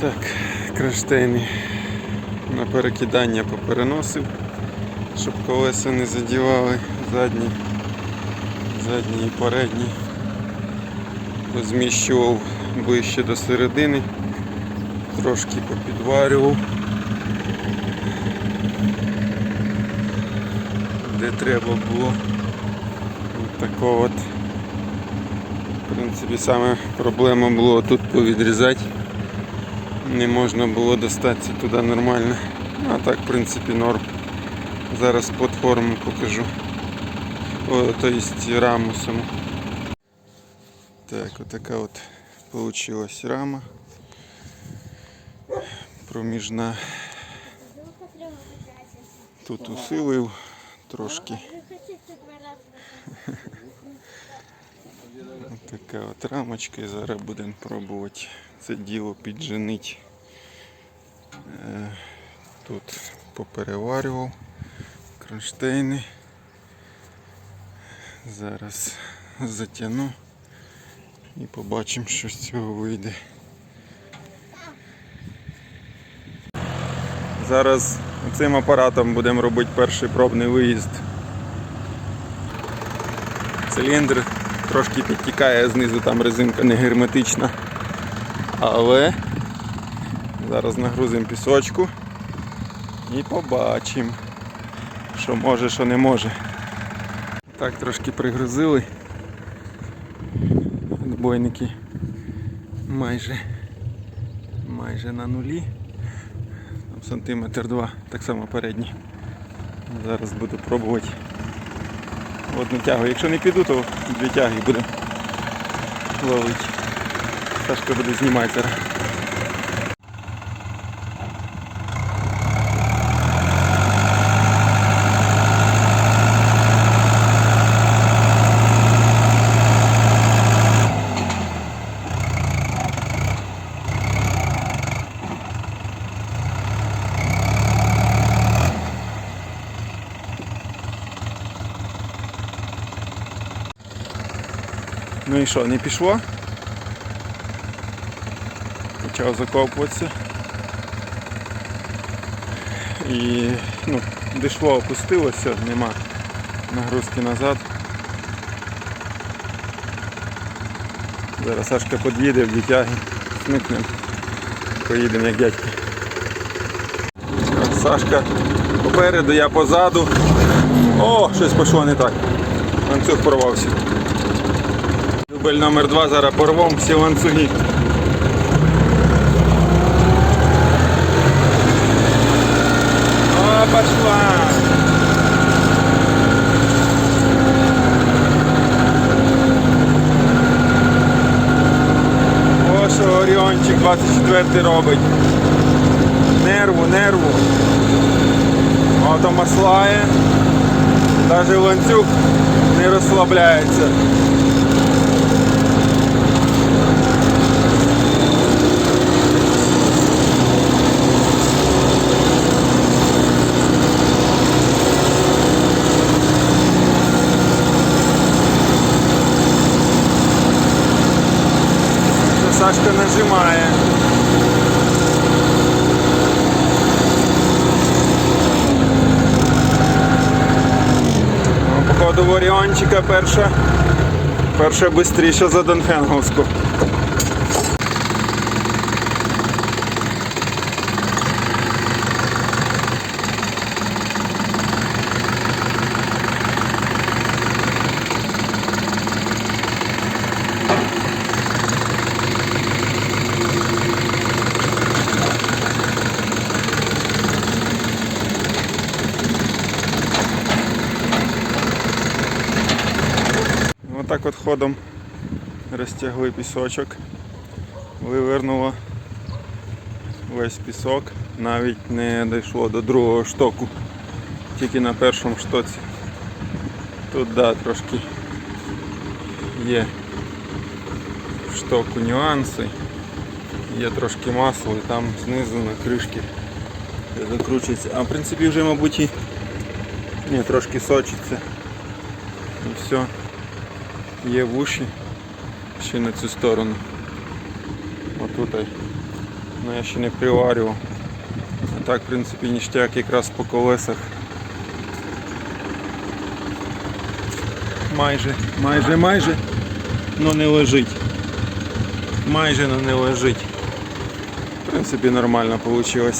Так, кронштейни на перекидання попереносив, щоб колеса не задівали задні, задні і передні. Позміщував ближче до середини, трошки попідварював. Де треба було. Такого от. В принципі, саме проблема було тут повідрізати. Не можна було достатися туди нормально. А так, в принципі, норм. Зараз платформу покажу. О, то есть раму саму. Так, отака от получилась рама. Проміжна. Тут усилив трошки. Така от рамочка і зараз будемо пробувати це діло підженити. Е, Тут попереварював кронштейни. Зараз затягну і побачимо, що з цього вийде. Зараз цим апаратом будемо робити перший пробний виїзд. Циліндр трошки підтікає знизу, там резинка не герметична. Але зараз нагрузимо пісочку і побачимо, що може, що не може. Так, трошки пригрузили. Відбойники майже, майже на нулі. Там сантиметр два, так само передні. Зараз буду пробувати одну тягу. Якщо не піду, то дві тяги будемо ловити. Сашка буде знімати зараз. Ну і що, не пішло? Почав закопуватися. І ну, дійшло, опустилося, нема нагрузки назад. Зараз Сашка під'їде в дитяги, смикнемо, поїдемо як дядьки. Сашка попереду, я позаду. О, щось пішло не так. Ланцюг порвався. Дубль номер два зараз порвом всі ланцюги. О, Оріончик 24 робить. Нерву, нерву. О, то маслає. Навіть ланцюг не розслабляється. Сашка нажимає. Походу в Оріончика перша. Перша швидше за Донфенговську. Отак от ходом розтягли пісочок, вивернуло весь пісок, навіть не дійшло до другого штоку, тільки на першому штоці. Тут да, трошки є в штоку нюанси, є трошки масла і там знизу на кришки закручується. А в принципі вже мабуть і ні, трошки сочиться. І все. Є вуші ще на цю сторону. Отут Ну я ще не приварював. А так, в принципі, ніштяк якраз по колесах. Майже, майже, майже, но не лежить. Майже, но не лежить. В принципі, нормально вийшло.